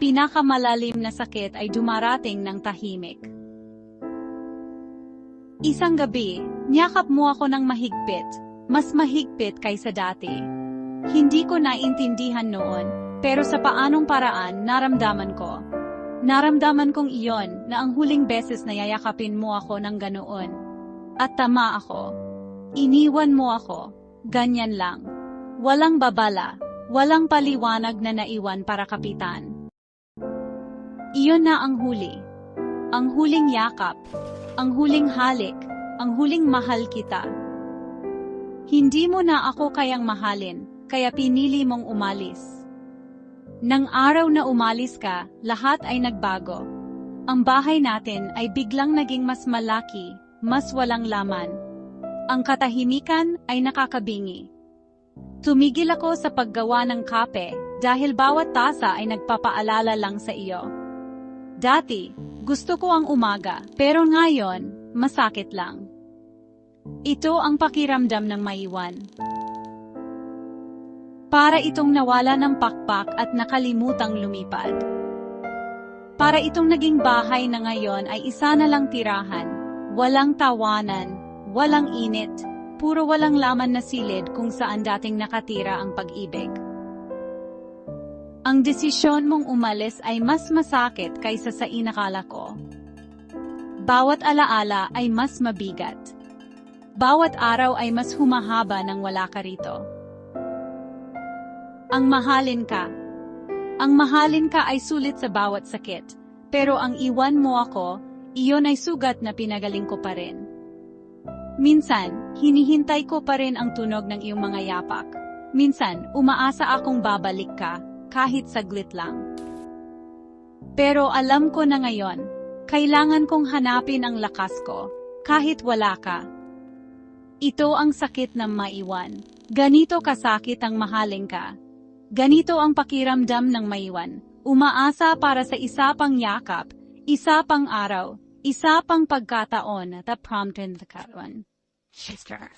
pinakamalalim na sakit ay dumarating ng tahimik. Isang gabi, niyakap mo ako ng mahigpit, mas mahigpit kaysa dati. Hindi ko naintindihan noon, pero sa paanong paraan naramdaman ko. Naramdaman kong iyon na ang huling beses na yayakapin mo ako ng ganoon. At tama ako. Iniwan mo ako. Ganyan lang. Walang babala. Walang paliwanag na naiwan para kapitan. Iyon na ang huli. Ang huling yakap. Ang huling halik. Ang huling mahal kita. Hindi mo na ako kayang mahalin, kaya pinili mong umalis. Nang araw na umalis ka, lahat ay nagbago. Ang bahay natin ay biglang naging mas malaki, mas walang laman. Ang katahimikan ay nakakabingi. Tumigil ako sa paggawa ng kape dahil bawat tasa ay nagpapaalala lang sa iyo. Dati, gusto ko ang umaga, pero ngayon, masakit lang. Ito ang pakiramdam ng maiwan. Para itong nawala ng pakpak at nakalimutang lumipad. Para itong naging bahay na ngayon ay isa na lang tirahan, walang tawanan, walang init, puro walang laman na silid kung saan dating nakatira ang pag-ibig. Ang desisyon mong umalis ay mas masakit kaysa sa inakala ko. Bawat alaala ay mas mabigat. Bawat araw ay mas humahaba nang wala ka rito. Ang mahalin ka. Ang mahalin ka ay sulit sa bawat sakit, pero ang iwan mo ako, iyon ay sugat na pinagaling ko pa rin. Minsan, hinihintay ko pa rin ang tunog ng iyong mga yapak. Minsan, umaasa akong babalik ka, kahit saglit lang. Pero alam ko na ngayon, kailangan kong hanapin ang lakas ko, kahit wala ka. Ito ang sakit ng maiwan. Ganito kasakit ang mahaling ka. Ganito ang pakiramdam ng maiwan. Umaasa para sa isa pang yakap, isa pang araw, isa pang pagkataon na prompted the karon. Sister.